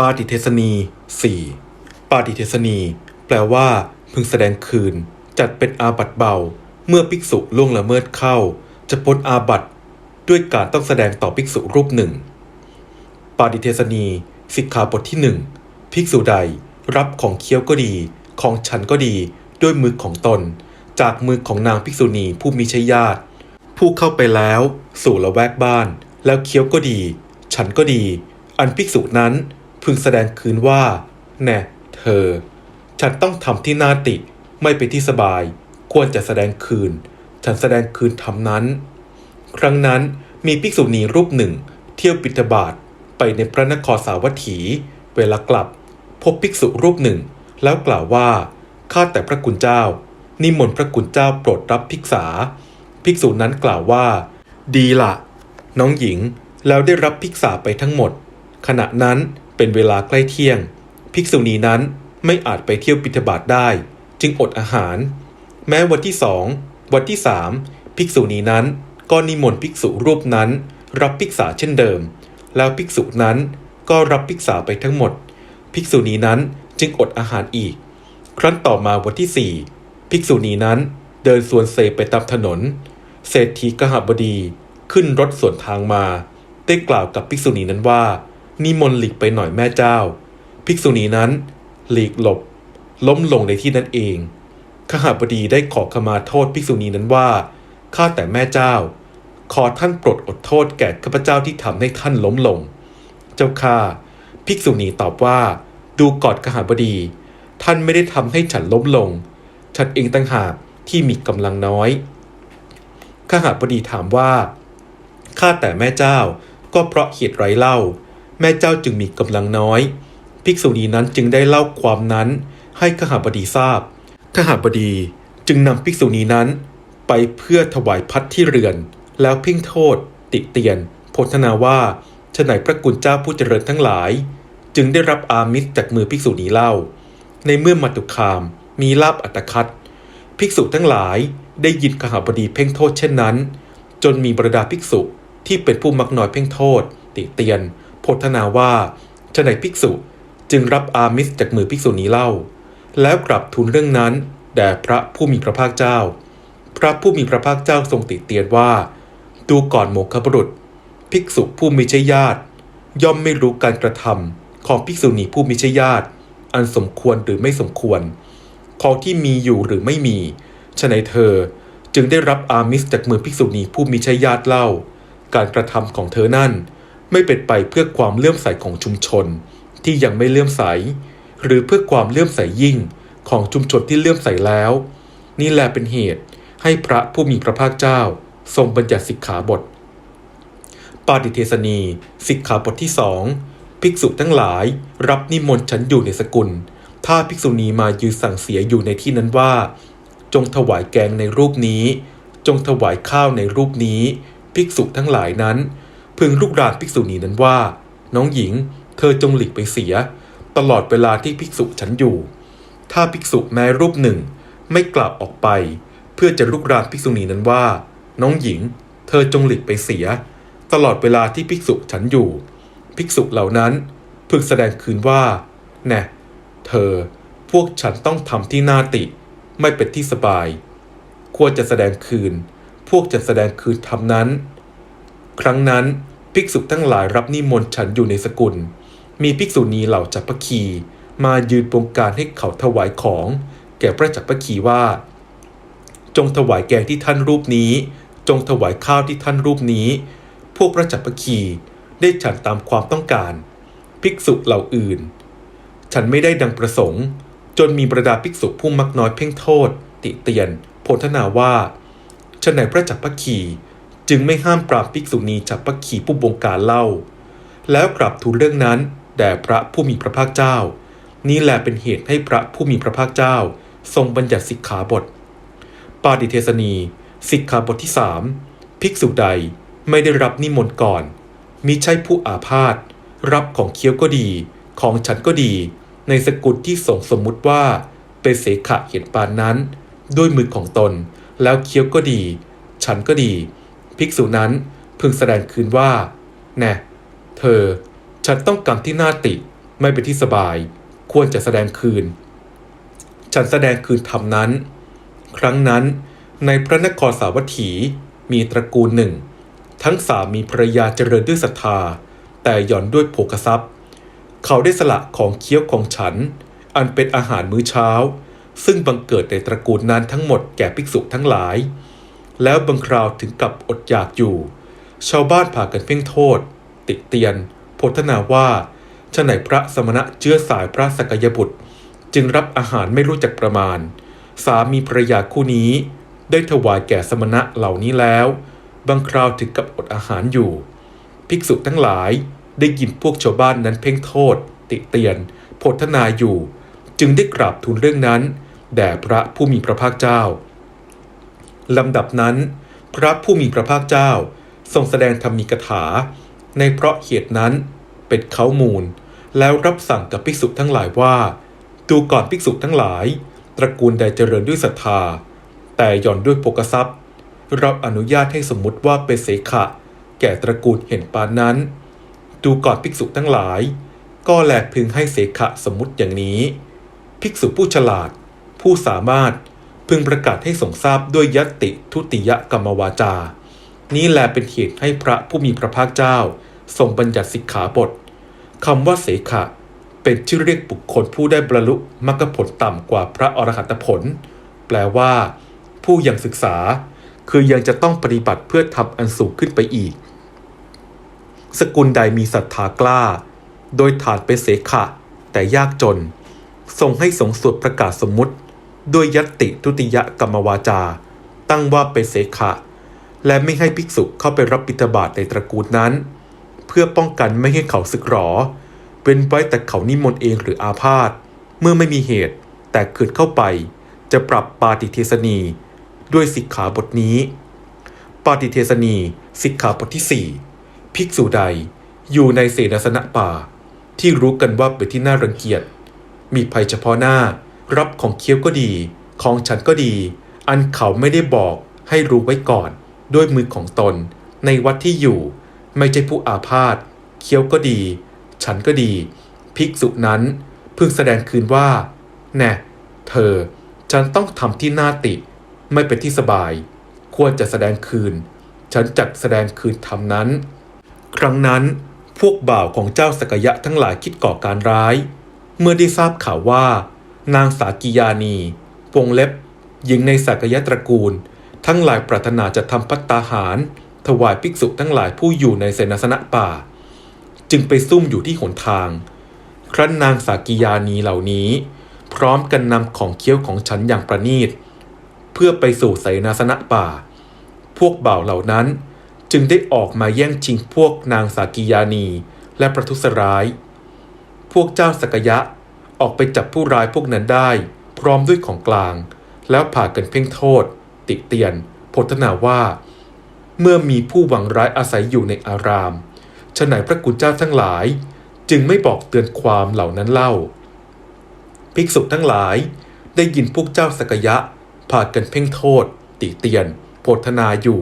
ปาติเทศนี 4. ปาติเทศนี แปลว่า พึงแสดงคืน จัดเป็นอาบัตเบา เมื่อภิกษุล่วงละเมิดเข้า จะพ้นอาบัตด้วยการต้องแสดงต่อภิกษุรูปหนึ่ง ปาติเทศนีสิกขาบทที่หนึ่งภิกษุใดรับของเคี้ยวก็ดี ของฉันก็ดี ด้วยมือของตน จากมือของนางภิกษุณีผู้มีชญาติ ผู้เข้าไปแล้ว สู่ละแวกบ้าน แล้วเคี้ยวก็ดี ฉันก็ดี อันภิกษุนั้น พึงแสดงคืนว่า แน่เธอ ฉันต้องทำที่นาติ ไม่เป็นที่สบาย ควรจะแสดงคืน ฉันแสดงคืนทำนั้น ครั้งนั้นมีภิกษุณีรูปหนึ่ง เที่ยวบิณฑบาตไปในพระนครสาวัตถี เวลากลับ พบภิกษุรูปหนึ่ง แล้วกล่าวว่าข้าแต่พระคุณเจ้า นิมนต์พระคุณเจ้าโปรดรับภิกษา ภิกษุนั้นกล่าวว่า ดีละน้องหญิงแล้วได้รับภิกษาไปทั้งหมด ขณะนั้น เป็นเวลาใกล้เที่ยง ภิกษุณีนั้นไม่อาจไปเที่ยวบิณฑบาตได้ จึงอดอาหาร แม้วันที่สองวันที่สามภิกษุณีนั้นก็นิมนต์ภิกษุรูปนั้น รับภิกษาเช่นเดิม แล้วภิกษุนั้นก็รับภิกษาไปทั้งหมด ภิกษุณีนั้นจึงอดอาหารอีก ครั้นต่อมาวันที่สี่ภิกษุณีนั้นเดินสวนเสไปตามถนน เศรษฐีกหบดีขึ้นรถสวนทางมา ได้กล่าวกับภิกษุณีนั้นว่า นิมนต์หลีกไปหน่อยแม่เจ้า ภิกษุณีนั้น หลีกหลบ ล้มลงในที่นั้นเองขหบดีได้ขอขมาโทษภิกษุณีนั้นว่าข้าแต่แม่เจ้า ขอท่านโปรดอดโทษแก่ข้าพเจ้าที่ทำให้ท่านล้มลง เจ้าข้าภิกษุณีตอบว่า ดูกอนขหบดี ท่านไม่ได้ทำให้ฉันล้มลง ฉันเองต่างหากที่มีกำลังน้อยขหบดีถามว่าข้าแต่แม่เจ้าก็เพราะเหตุไรเล่า แม่เจ้าจึงมีกำลังน้อย ภิกษุณีนั้นจึงได้เล่าความนั้นให้ขหบดีทราบขหบดีจึงนำภิกษุณีนั้น ไปเพื่อถวายพัดที่เรือน แล้วเพ่งโทษ ติเตียนโพธนาว่าฉไหนพระกุณเจ้าผู้เจริญทั้งหลาย จึงได้รับอามิสจากมือภิกษุณีเล่า ในเมื่อมาตุคามมีลาบอัตคัดภิกษุทั้งหลายได้ยินขหบดีเพ่งโทษเช่นนั้น จนมีบรรดาภิกษุที่เป็นผู้มักน้อยเพ่งโทษ ติเตียน โพธนาว่าฉไหนภิกษุจึงรับอามิสจากมือภิกษุณีเล่า แล้วกลับทูลเรื่องนั้น แด่พระผู้มีพระภาคเจ้า พระผู้มีพระภาคเจ้าทรงติเตียนว่า ดูก่อนโมฆะบุรุษ ภิกษุผู้มีใช่ญาติ ย่อมไม่รู้การกระทำของภิกษุณีผู้มีใช่ญาติ อันสมควรหรือไม่สมควร ของที่มีอยู่หรือไม่มีฉะไหนเธอจึงได้รับอามิสจากมือภิกษุณีผู้มีใช่ญาติเล่า การกระทำของเธอนั่น ไม่เป็นไปเพื่อความเลื่อมใสของชุมชน ที่ยังไม่เลื่อมใส หรือเพื่อความเลื่อมใสยิ่งของชุมชนที่เลื่อมใสแล้ว นี่แหละเป็นเหตุให้พระผู้มีพระภาคเจ้า ทรงบัญญัติสิกขาบท ปาติเทสนีสิกขาบทที่สองภิกษุทั้งหลาย รับนิมนต์ฉันอยู่ในสกุล ถ้าภิกษุณีมายืนสั่งเสียอยู่ในที่นั้นว่า จงถวายแกงในรูปนี้ จงถวายข้าวในรูปนี้ ภิกษุทั้งหลายนั้น พึงลุกรานภิกษุณีนั้นว่า น้องหญิง เธอจงหลีกไปเสีย ตลอดเวลาที่ภิกษุฉันอยู่ ถ้าภิกษุแม้รูปหนึ่ง ไม่กลับออกไป เพื่อจะลุกรานภิกษุณีนั้นว่า น้องหญิง เธอจงหลีกไปเสีย ตลอดเวลาที่ภิกษุฉันอยู่ ภิกษุเหล่านั้นพึงแสดงคืนว่าแน่เธอพวกฉันต้องทำที่นาติ ไม่เป็นที่สบาย ควรจะแสดงคืน พวกจะแสดงคืนทำนั้น ครั้งนั้นภิกษุทั้งหลายรับนิมนต์ฉันอยู่ในสกุล มีภิกษุณีเหล่าจักรพคีมายืนบงการให้เขาถวายของ แก่พระจักรพคีว่า จงถวายแกงที่ท่านรูปนี้ จงถวายข้าวที่ท่านรูปนี้ พวกพระจักรพคีได้ฉันตามความต้องการ ภิกษุเหล่าอื่น ฉันไม่ได้ดังประสงค์ จนมีบรรดาภิกษุผู้มักน้อยเพ่งโทษ ติเตียน โพธนาว่าฉนัยพระจักรพรรคี จึงไม่ห้ามปรามภิกษุณีจักรพรรคีผู้บงการเล่า แล้วกลับทูลเรื่องนั้นแด่พระผู้มีพระภาคเจ้า นี่แหละเป็นเหตุให้พระผู้มีพระภาคเจ้า ทรงบัญญัติสิกขาบท ปาดิเทศนีสิกขาบทที่สามภิกษุใดไม่ได้รับนิมนต์ก่อน มิใช่ผู้อาพาธรับของเคี้ยวก็ดี ของฉันก็ดี ในสกุลที่ส่งสมมุติว่า เป็นเสขะเห็นปานนั้น ด้วยมือของตน แล้วเคี้ยวก็ดี ฉันก็ดี ภิกษุนั้นพึงแสดงคืนว่า แน่ เธอ ฉันต้องกรรมที่นาติ ไม่เป็นที่สบาย ควรจะแสดงคืน ฉันแสดงคืนธรรมนั้น ครั้งนั้นในพระนครสาวัตถีมีตระกูลหนึ่ง ทั้งสามีภรรยาเจริญด้วยศรัทธา แต่หย่อนด้วยโภคทรัพย์ เขาได้สละของเคี้ยวของฉัน อันเป็นอาหารมื้อเช้า ซึ่งบังเกิดในตระกูลนั้นทั้งหมดแก่ภิกษุทั้งหลาย แล้วบางคราวถึงกับอดอยากอยู่ ชาวบ้านพากันเพ่งโทษ ติเตียนโพธนาว่าฉไหนพระสมณะเชื้อสายพระสกยบุตร จึงรับอาหารไม่รู้จักประมาณ สามีภรรยาคู่นี้ ได้ถวายแก่สมณะเหล่านี้แล้ว บางคราวถึงกับอดอาหารอยู่ ภิกษุทั้งหลายได้ยินพวกชาวบ้านนั้นเพ่งโทษ ติเตียนโพธนาอยู่ จึงได้กราบทูลเรื่องนั้น แด่พระผู้มีพระภาคเจ้า ลำดับนั้น พระผู้มีพระภาคเจ้า ทรงแสดงธรรมีกถา ในเพราะเหตุนั้นเป็นเขามูล แล้วรับสั่งกับภิกษุทั้งหลายว่า ดูก่อนภิกษุทั้งหลาย ตระกูลใดเจริญด้วยศรัทธา แต่หย่อนด้วยโภกทรัพย์ เราอนุญาตให้สมมุติว่าเป็นเสขะ แก่ตระกูลเห็นปานนั้น ดูก่อนภิกษุทั้งหลาย ก็แลพึงให้เสขะสมมุติอย่างนี้ ภิกษุผู้ฉลาด ผู้สามารถ พึงประกาศให้สงทราบด้วยยตติทุติยกรรมวาจา นี้แลเป็นเหตุให้พระผู้มีพระภาคเจ้า ทรงบัญญัติสิกขาบทคำว่าเสขะ เป็นชื่อเรียกบุคคลผู้ได้บรรลุมรรคผลต่ำกว่าพระอรหัตผล แปลว่า ผู้ยังศึกษา คือยังจะต้องปฏิบัติเพื่อทำอันสูงขึ้นไปอีก สกุลใดมีศรัทธากล้า โดยฐานเป็นเสขะ แต่ยากจน ทรงให้สงสวดประกาศสมมุติ ด้วยยติทุติยกรรมวาจา ตั้งว่าเป็นเสขะ และไม่ให้ภิกษุเข้าไปรับบิณฑบาตในตระกูลนั้น เพื่อป้องกันไม่ให้เขาสึกหรอเป็นไว้แต่เขานิมนต์เองหรืออาพาธเมื่อไม่มีเหตุแต่เกิดเข้าไป จะปรับปาติเทสนี ด้วยสิกขาบทนี้ ปาติเทสนีสิกขาบทที่ 4 ภิกษุใดอยู่ในเสนาสนะป่า ที่รู้กันว่าเป็นที่น่ารังเกียจ มีภัยเฉพาะหน้า รับของเคี้ยวก็ดี ของฉันก็ดี อันเขาไม่ได้บอกให้รู้ไว้ก่อน ด้วยมือของตน ในวัดที่อยู่ ไม่ใช่ผู้อาพาธเคี้ยวก็ดี ฉันก็ดี ภิกษุนั้นพึงแสดงคืนว่า แน่เธอ ฉันต้องทำที่หน้าติ ไม่เป็นที่สบาย ควรจะแสดงคืน ฉันจัดแสดงคืนทำนั้น ครั้งนั้นพวกบ่าวของเจ้าสกยะทั้งหลายคิดก่อการร้าย เมื่อได้ทราบข่าวว่า นางสากิยานีวงเล็บ หญิงในสากยะตระกูล ทั้งหลายปรารถนาจะทำพัตตาหาร ถวายภิกษุทั้งหลายผู้อยู่ในเสนาสนะป่า จึงไปซุ่มอยู่ที่หนทาง ครั้นนางสากิยานีเหล่านี้ พร้อมกันนำของเคี้ยวของฉันอย่างประณีต เพื่อไปสู่เสนาสนะป่า พวกบ่าวเหล่านั้นจึงได้ออกมาแย่งชิงพวกนางสากิยานีและประทุษร้าย พวกเจ้าสกยะ ออกไปจับผู้ร้ายพวกนั้นได้ พร้อมด้วยของกลาง แล้วผ่ากันเพ่งโทษ ติเตียนพธนาว่า เมื่อมีผู้หวังร้ายอาศัยอยู่ในอารามฉะไหนพระกุณเจ้าทั้งหลาย จึงไม่บอกเตือนความเหล่านั้นเล่า ภิกษุทั้งหลายได้ยินพวกเจ้าสกยะพากันเพ่งโทษ ติเตียนโพธนาอยู่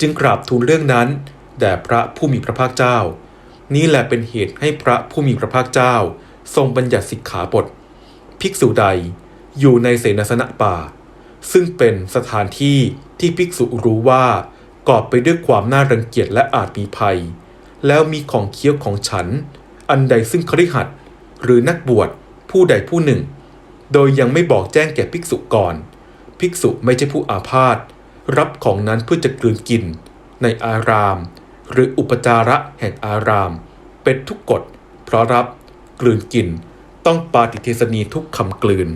จึงกราบทูลเรื่องนั้นแด่พระผู้มีพระภาคเจ้า นี้แหละเป็นเหตุให้พระผู้มีพระภาคเจ้า ทรงบัญญัติสิกขาบทภิกษุใดอยู่ในเสนาสนะป่า ซึ่งเป็นสถานที่ที่ภิกษุรู้ว่ากอบไปด้วยความน่ารังเกียจและอาจมีภัย แล้วมีของเคี้ยวของฉัน อันใดซึ่งคริหัดหรือนักบวชผู้ใดผู้หนึ่ง โดยยังไม่บอกแจ้งแก่ภิกษุก่อน ภิกษุไม่ใช่ผู้อาพาธรับของนั้นเพื่อจะกลืนกิน ในอาราม หรืออุปจาระแห่งอาราม เป็นทุกกฎเพราะรับ กลืนกิน ต้องปาฏิเทสนีทุกคำกลืน